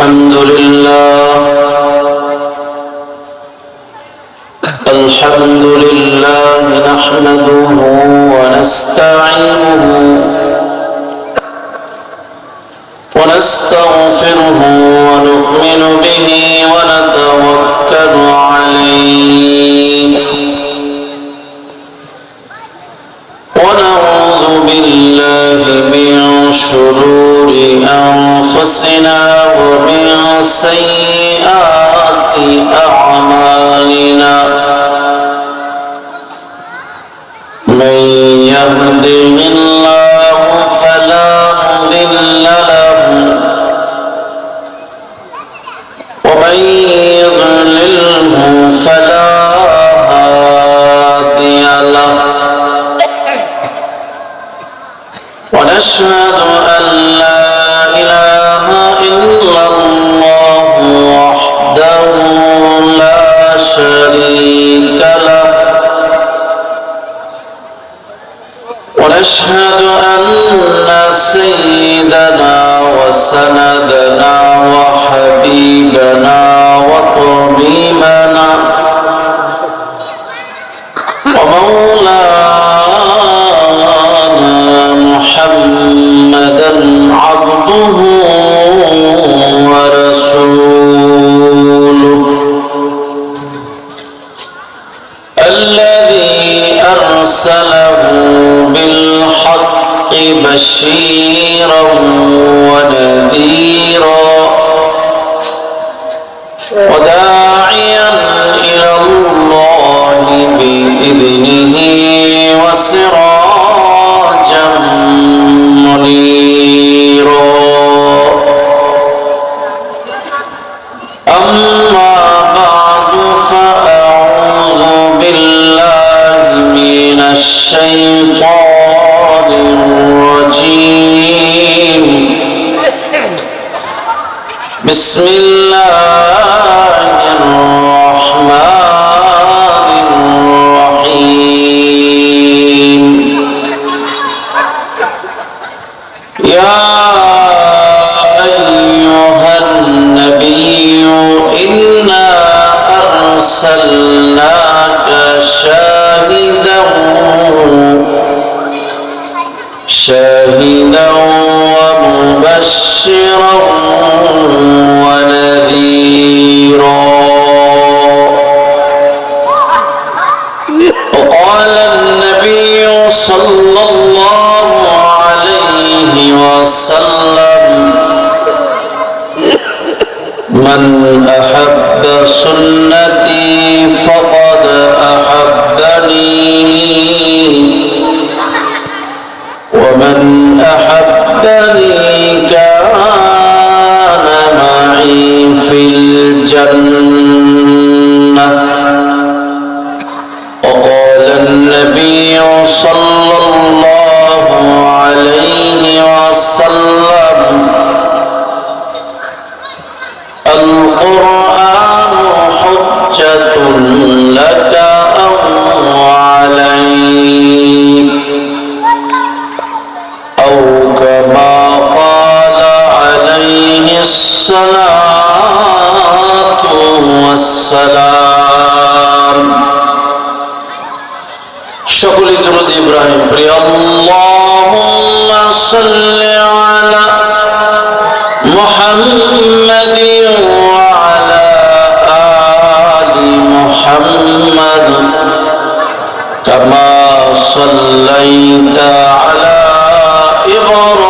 الحمد لله يوم Yes. بإذنه والصراط أيها النبي إنا أرسلناك شاهدا شاهدا ومبشرا ونذيرا. وسلم الصلاة والسلام شكل درود إبراهيم بري اللهم صل على محمد وعلى آل محمد كما صليت على إبراهيم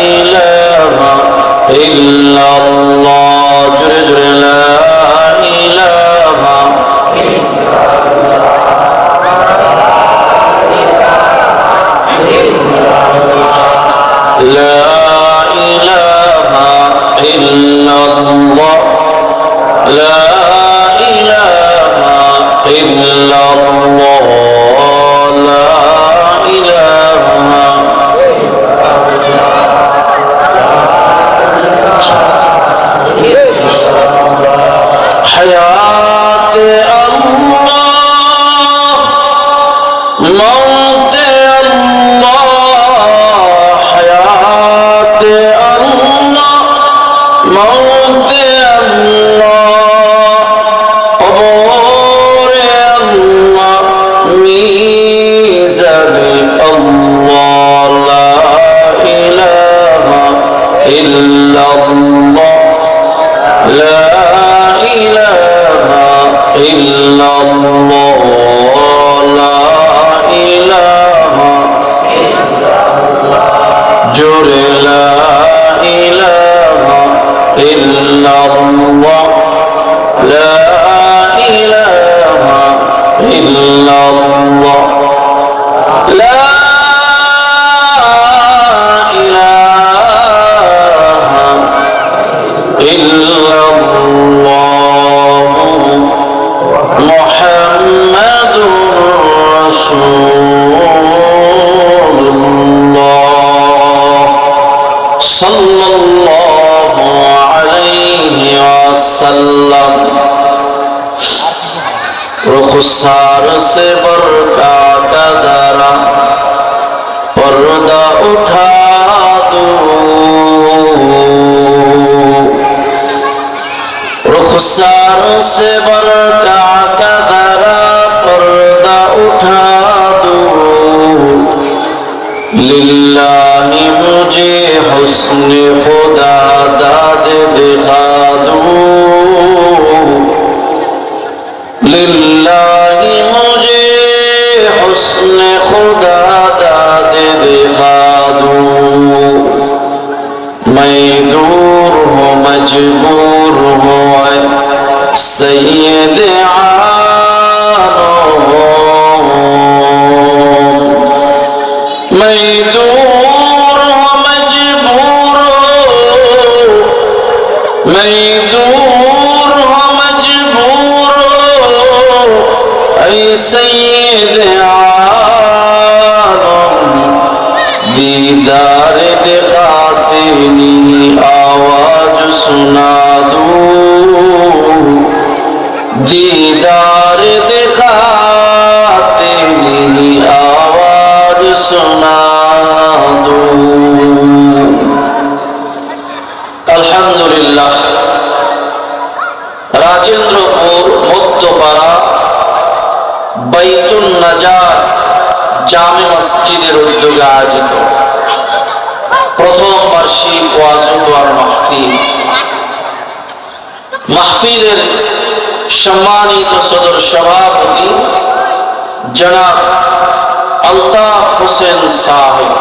إله إلا الله جر جر لا إله لا إله إلا الله لا জোরে صلى الله عليه وسلم رخسار سے برکا کا درا پردہ اٹھا دو رخسار سے برکا کا درا پردہ اٹھا دو للہ مجھے حسن خدا داد دکھا دو للہ مجھے حسن خدا داد دکھا دو میں دور ہوں مجبور ہوں سید দিদারে সম্মানিত সদর সভাপতি জনাব আলতাফ হোসেন সাহেব।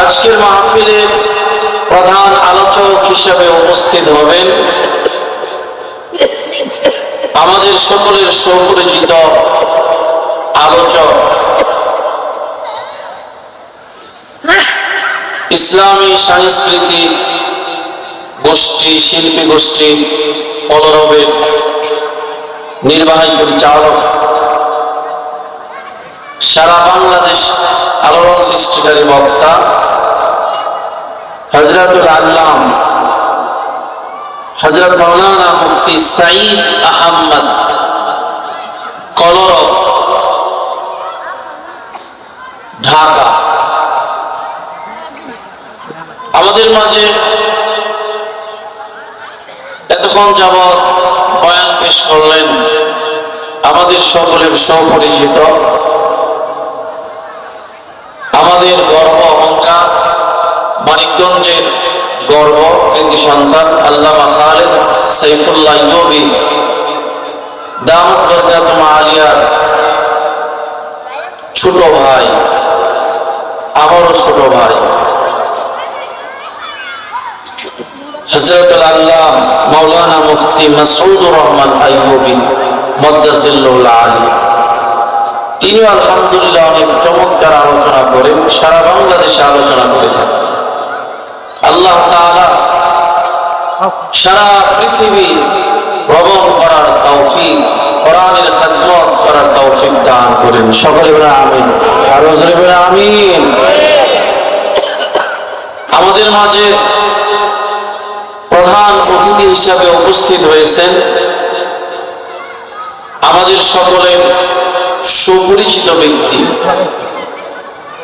আজকের মাহফিলে প্রধান আলোচক হিসেবে উপস্থিত হবেন আমাদের সকলের সুপরিচিত আলোচক। ইসলামী সাংস্কৃতিক গোষ্ঠী, শিল্পী গোষ্ঠীর কলরবের নির্বাহী পরিচালক। সারা বাংলাদেশ আলোড়ন সৃষ্টিকারী বক্তা হজরতুল আল্লাম হজরত মৌলানা মুফতি সাইদ আহম্মদ কলরব, ঢাকা। আমাদের মাঝে এতক্ষণ যাবৎ বয়ান পেশ করলেন আমাদের সকলের সুপরিচিত, আমাদের গর্ব অহংকার, মানিকগঞ্জের গর্ব কৃতি সন্তান আল্লামা খালেদ সাইফুল্লাহ ইয়বি দামত বরকাতুম আলিয়ার ছোট ভাই, আমারও ছোট ভাই। হজরতুল আল্লাহ মাওলানা মুফতি মাসুদুর রহমান আইয়ুবী মদ্দাসিল্লুল আলী। তিনিও আলহামদুলিল্লাহ অনেক চমৎকার আলোচনা করেন, সারা বাংলাদেশে আলোচনা করে থাকেন। আল্লাহ তাআলা সারা পৃথিবী ভ্রমণ করার তৌফিক তৌফিক দান করেন। সকলে আমিন। আর বলে আমিন। আমাদের মাঝে প্রধান অতিথি হিসাবে উপস্থিত হয়েছেন। আমাদের সকলের সুপরিচিত ব্যক্তি।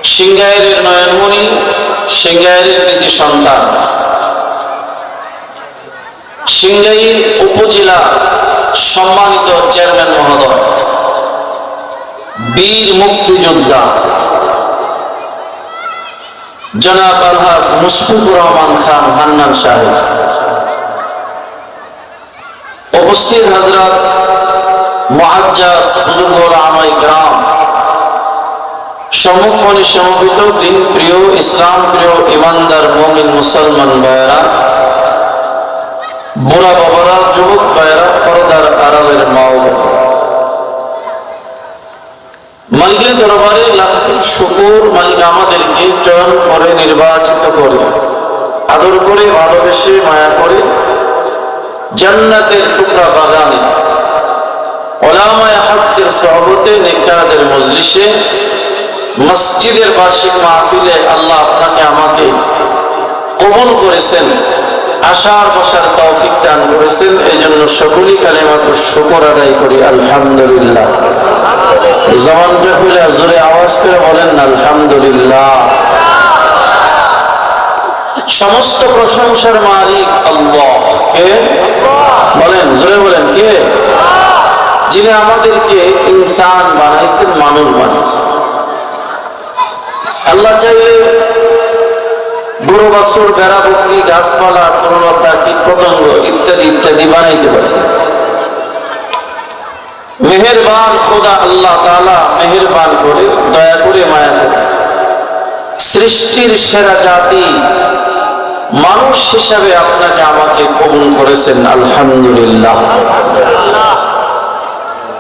সিংগাইরের নয়নমণি সিংগাইরের নীতি সন্তান। সিংগাইর উপজেলা সম্মানিত চেয়ারম্যান মহোদয়। বীর মুক্তিযোদ্ধা। জনাব আলহাজ মুশফিকুর রহমান খান হান্নান সাহেব। উপস্থিত হজরত মুআজ্জাজ বুজুর্গল আমাই গ্রাম। সম্মুখমণি সমবেত দিন প্রিয় ইসলাম, প্রিয় ইমানদার মমিন মুসলমান ভাইয়েরা, বুড়া বাবারা, যুবক ভাইয়েরা, পর্দার আড়ালের মা মালিকের দরবারে লাখ শুকুর মালিক আমাদেরকে চয়ন করে, নির্বাচিত করে, আদর করে, ভালোবেসে, মায়া করে জান্নাতের টুকরা বাগানে, ওলামায় মসজিদের বার্ষিক মাহফিলে আল্লাহ আপনাকে, আমাকে কবুল করেছেন, আশার বসার তৌফিক দান করেছেন এই জন্য সকলই কালেমাকে শুকর আদায় করি, আলহামদুলিল্লাহ। জবানটা খুলে জোরে আওয়াজ করে বলেন, আলহামদুলিল্লাহ। সমস্ত প্রশংসার মালিক আল্লাহ। কে? বলেন, জোরে বলেন, কে? যিনি আমাদেরকে ইনসান বানাইছেন, মানুষ বানাইছেন আল্লাহ চাইলে গরু বাছুর বেড়া বকরি, গাছপালা, তরুণতা কীট পতঙ্গ ইত্যাদি ইত্যাদি বানাইতে পারে। মেহেরবান খোদা আল্লাহ তালা মেহেরবান করে, দয়া করে মায়া করে। সৃষ্টির সেরা জাতি মানুষ হিসাবে আপনাকে আমাকে কবুল করেছেন, আলহামদুলিল্লাহ।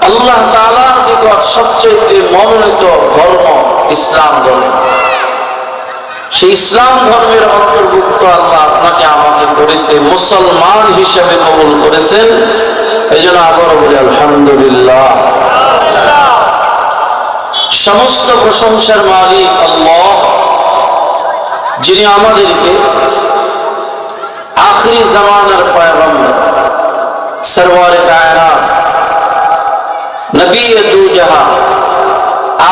আল্লাহ তাআলার নিকট সবচেয়ে মনোনীত ধর্ম ইসলাম ধর্ম। সেই ইসলাম ধর্মের অন্তর্ভুক্ত আল্লাহ আপনাকে আমাকে করেছে, মুসলমান হিসাবে কবল করেছেন। এই জন্য আবারও বলি, আলহামদুলিল্লাহ। সমস্ত প্রশংসার মালিক আল্লাহ, যিনি আমাদেরকে আখরি জামানার পয়গম্বর, সরওয়ারে কায়নাত, নবী দু জাহা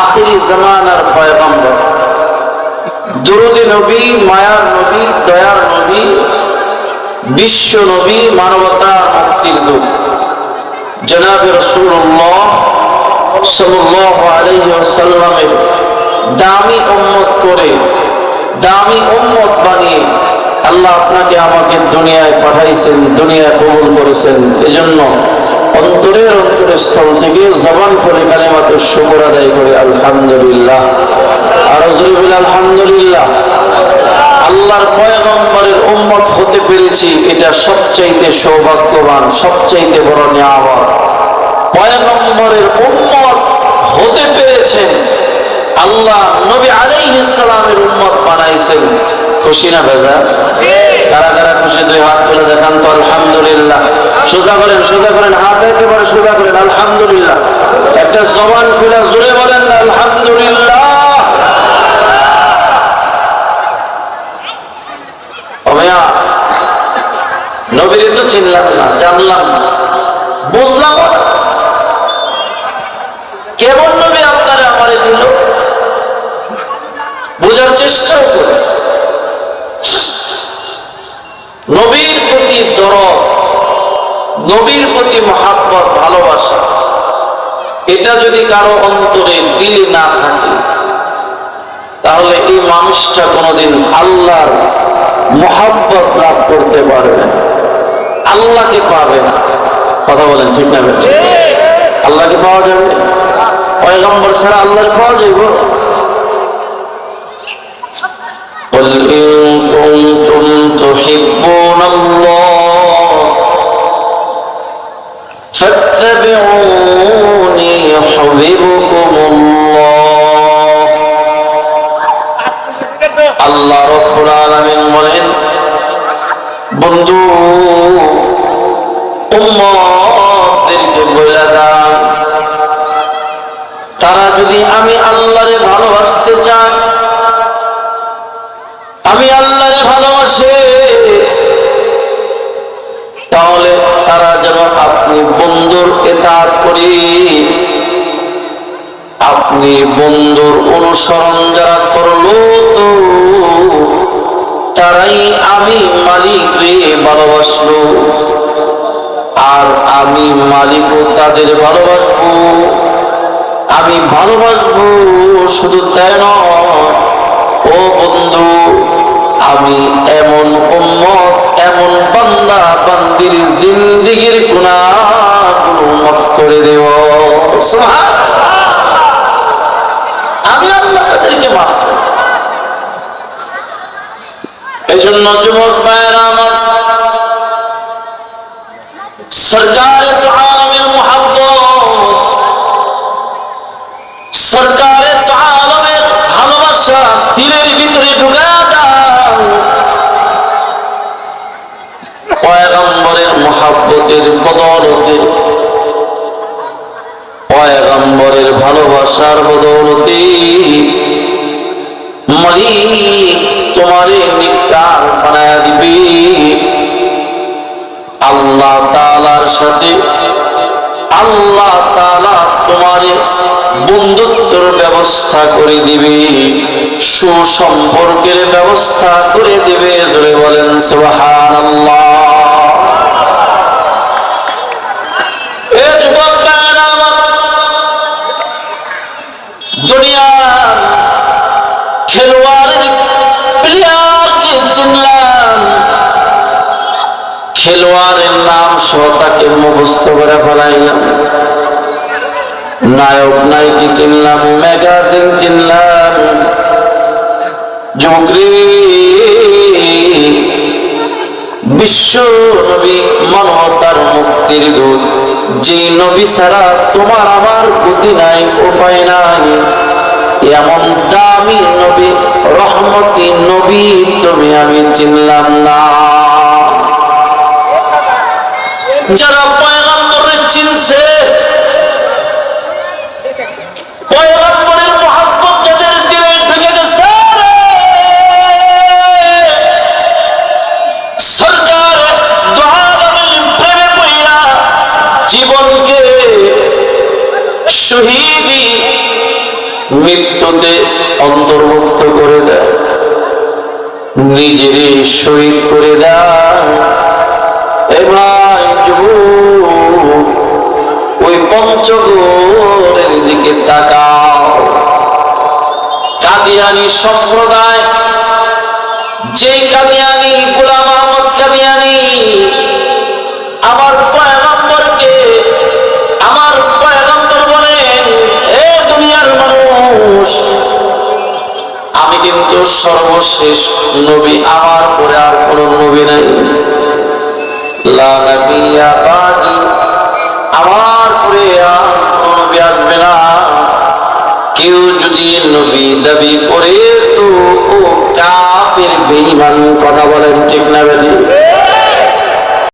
আখরি জামানার পয়গম্বর। দুরুদ নবী, মায়ার নবী, দয়ার নবী, বিশ্ব নবী মানবতার মুক্তির দূত। জনাব রসুল্লাহ সাল্লাল্লাহু আলাইহি ওয়াসাল্লামের দামি উম্মত করে, দামি উম্মত বানিয়ে আল্লাহ আপনাকে আমাকে দুনিয়ায় পাঠাইছেন, দুনিয়ায় কবুল করেছেন। এজন্য অন্তরের অন্তরের স্থল থেকে জবান করে কালেমাতে শুকর আদায় করে, আলহামদুলিল্লাহ। আর জরুল আলহামদুলিল্লাহ। আল্লাহর পয়গম্বরের উম্মত হতে পেরেছি, এটা সবচাইতে সৌভাগ্যবান, সবচাইতে বড় নিয়ামত। পয়গম্বরের উম্মত হতে পেরেছেন, আল্লাহ নবী আলাইহিস উম্মত বানাইছেন। খুশি না ভেজা? কারা কারা খুশি? দুই হাত তুলে দেখান তো, আলহামদুলিল্লাহ। সোজা করেন সোজা করেন, হাত একেবারে সোজা করেন, আলহামদুলিল্লাহ। একটা জবান খুলে জুড়ে বলেন, আলহামদুলিল্লাহ। নবীরে তো চিনলাম না, জানলাম বুঝলাম করে নবীর প্রতি দরদ নবীর প্রতি মহাব্বত ভালোবাসা এটা যদি কারো অন্তরে দিলে না থাকে তাহলে এই মানুষটা কোনোদিন আল্লাহর মহাব্বত লাভ করতে পারবে না আল্লাহকে পাবে না কথা বলেন ঠিক না বেঠিক? আল্লাহকে পাওয়া যাবে পয়গম্বর ছাড়া আল্লাহকে পাওয়া যাবে قل إن كنتم تحبون الله فاتبعوني يحببكم الله আল্লাহ রব্বুল আলামিন বলেন বন্ধু উম্মতদেরকে বলে দাও তারা যদি আমি আল্লাহরে ভালোবাসতে চান আপনি বন্ধুর অনুসরণ যারা করল তো, তারাই আমি মালিক রে ভালোবাসলো। আর আমি মালিকও তাদের ভালোবাসবো। আমি ভালোবাসবো শুধু তাই ও বন্ধু, আমি এমন উম্মত, এমন বান্দা, বান্দির জিন্দিগির গুণা মাফ করে দেব। সুবহানাল্লাহ। আমি আল্লাহ তাদেরকে মাফ করি এই জন্য যুবক ভাইয়েরা আমার। সরকারে আলমের মোহাব্বত। সরকারে তো আলমের ভালোবাসা দিলের ভিতরে ঢুকা পয়গম্বরের মোহাব্বতের বদলতে, পয়গম্বরের ভালোবাসার বদৌলতে বন্ধুত্বের ব্যবস্থা করে দিবে। সুসম্পর্কের ব্যবস্থা করে দিবে, জোরে বলেন সুবহানাল্লাহ। খেলোয়াড়ের নাম সহ তাকে মুখস্থ করে ফেলাইলাম। নায়ক নায়িকি চিনলাম, ম্যাগাজিন চিনলাম। যুবকরি, বিশ্ব নবী মানবতার মুক্তির যে নবী তোমার আমার গতি নাই, উপায় নাই। এমন দামি নবী, রহমতি নবী, তুমি আমি চিনলাম না। যারা চিনছে নিজেরই শহীদ করে দেয় এবার ওই পঞ্চগড়ের দিকে তাকাও। কাদিয়ানি সম্প্রদায়, যে কাদিয়ানি, গোলাম আহমদ কাদিয়ানি, আমার পয়গম্বরকে আমার পয়গম্বর বলেন, এ দুনিয়ার মানুষ আমি কিন্তু সর্বশেষ নবী, আমার পরে আর কোন নবী নাই। আমার পরে আর আসবে না। কেউ যদি নবী দাবি করে তো ও কাপের বেঈমান, কথা বলেন ঠিক না বেজি